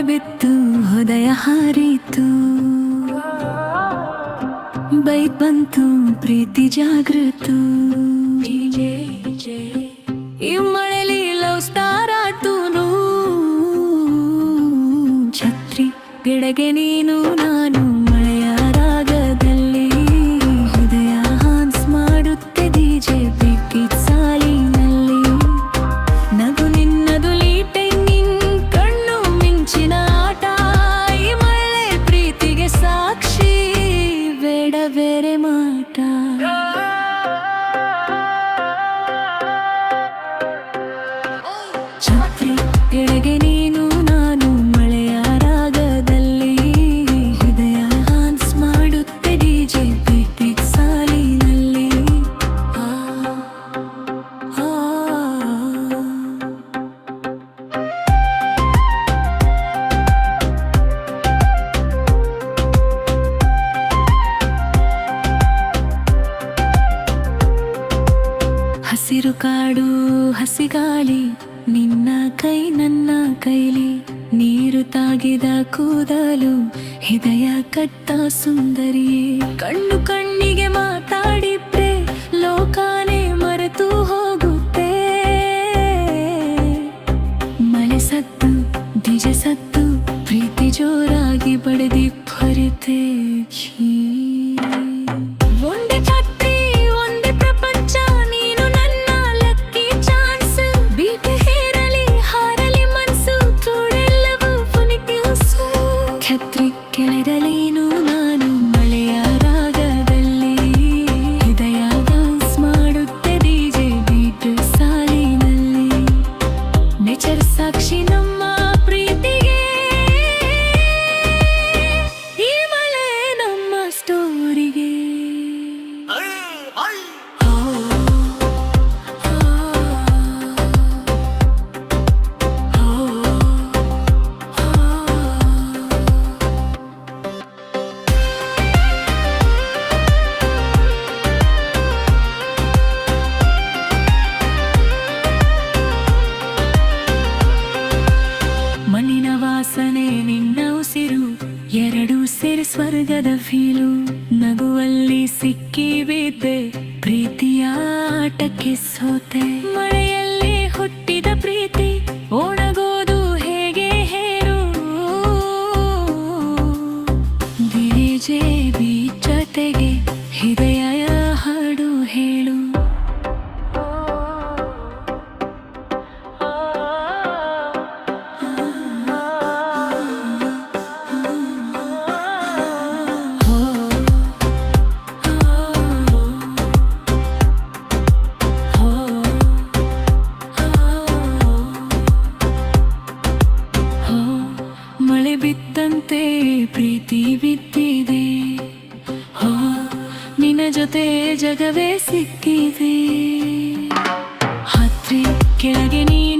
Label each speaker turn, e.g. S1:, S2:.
S1: ಬಿತ್ತು, ಹೃದಯ ಹಾರಿತು. ಬೈಕ್ ಬಂತು, ಪ್ರೀತಿ ಜಾಗೃತು. ಈ ಮಳೆಲಿ ಲವ್ ಸ್ಟಾರ್ ಆತುನು ಛತ್ರಿ ಗಿಡಗೆ ನೀನು ನಾನು. వేరే మాట. Oh. ఛాత్రి ఎడగని ಹಸಿರು ಕಾಡು ಹಸಿಗಾಳಿ ನಿನ್ನ ಕೈ ನನ್ನ ಕೈಲಿ. ನೀರು ತಾಗಿದ ಕೂದಲು, ಹೃದಯ ಕಟ್ಟ ಸುಂದರಿಯೇ. ಕಣ್ಣು ಕಣ್ಣಿಗೆ ಮಾತಾಡಿದ್ರೆ, ಲೋಕಾನೇ ಮರೆತು ಹೋಗುತ್ತೆ. ಮಳೆ ಸತ್ತು ನಿಜ ಸತ್ತು, ಪ್ರೀತಿ ಜೋರಾಗಿ ಬಡದಿ ಹೊರತೆ ಎರಡು ಸೇರಿ ಸ್ವರ್ಗದ ಫೀಲು. ನಗುವಲ್ಲಿ ಸಿಕ್ಕಿ ಬಿದ್ದೆ, ಪ್ರೀತಿಯ ಆಟಕ್ಕೆ ಸೋತೆ. ಮಳೆಯಲ್ಲಿ ಹುಟ್ಟಿದ ಪ್ರೀತಿ, ಒಣಗೋದು ಹೇಗೆ ಹೇರು ಡಿಜೆ ಜೊತೆ ಜಗವೇ ಸಿಕ್ಕಿದೆ. ಹತ್ರಿ ಕೆಳಗೆ ನೀನು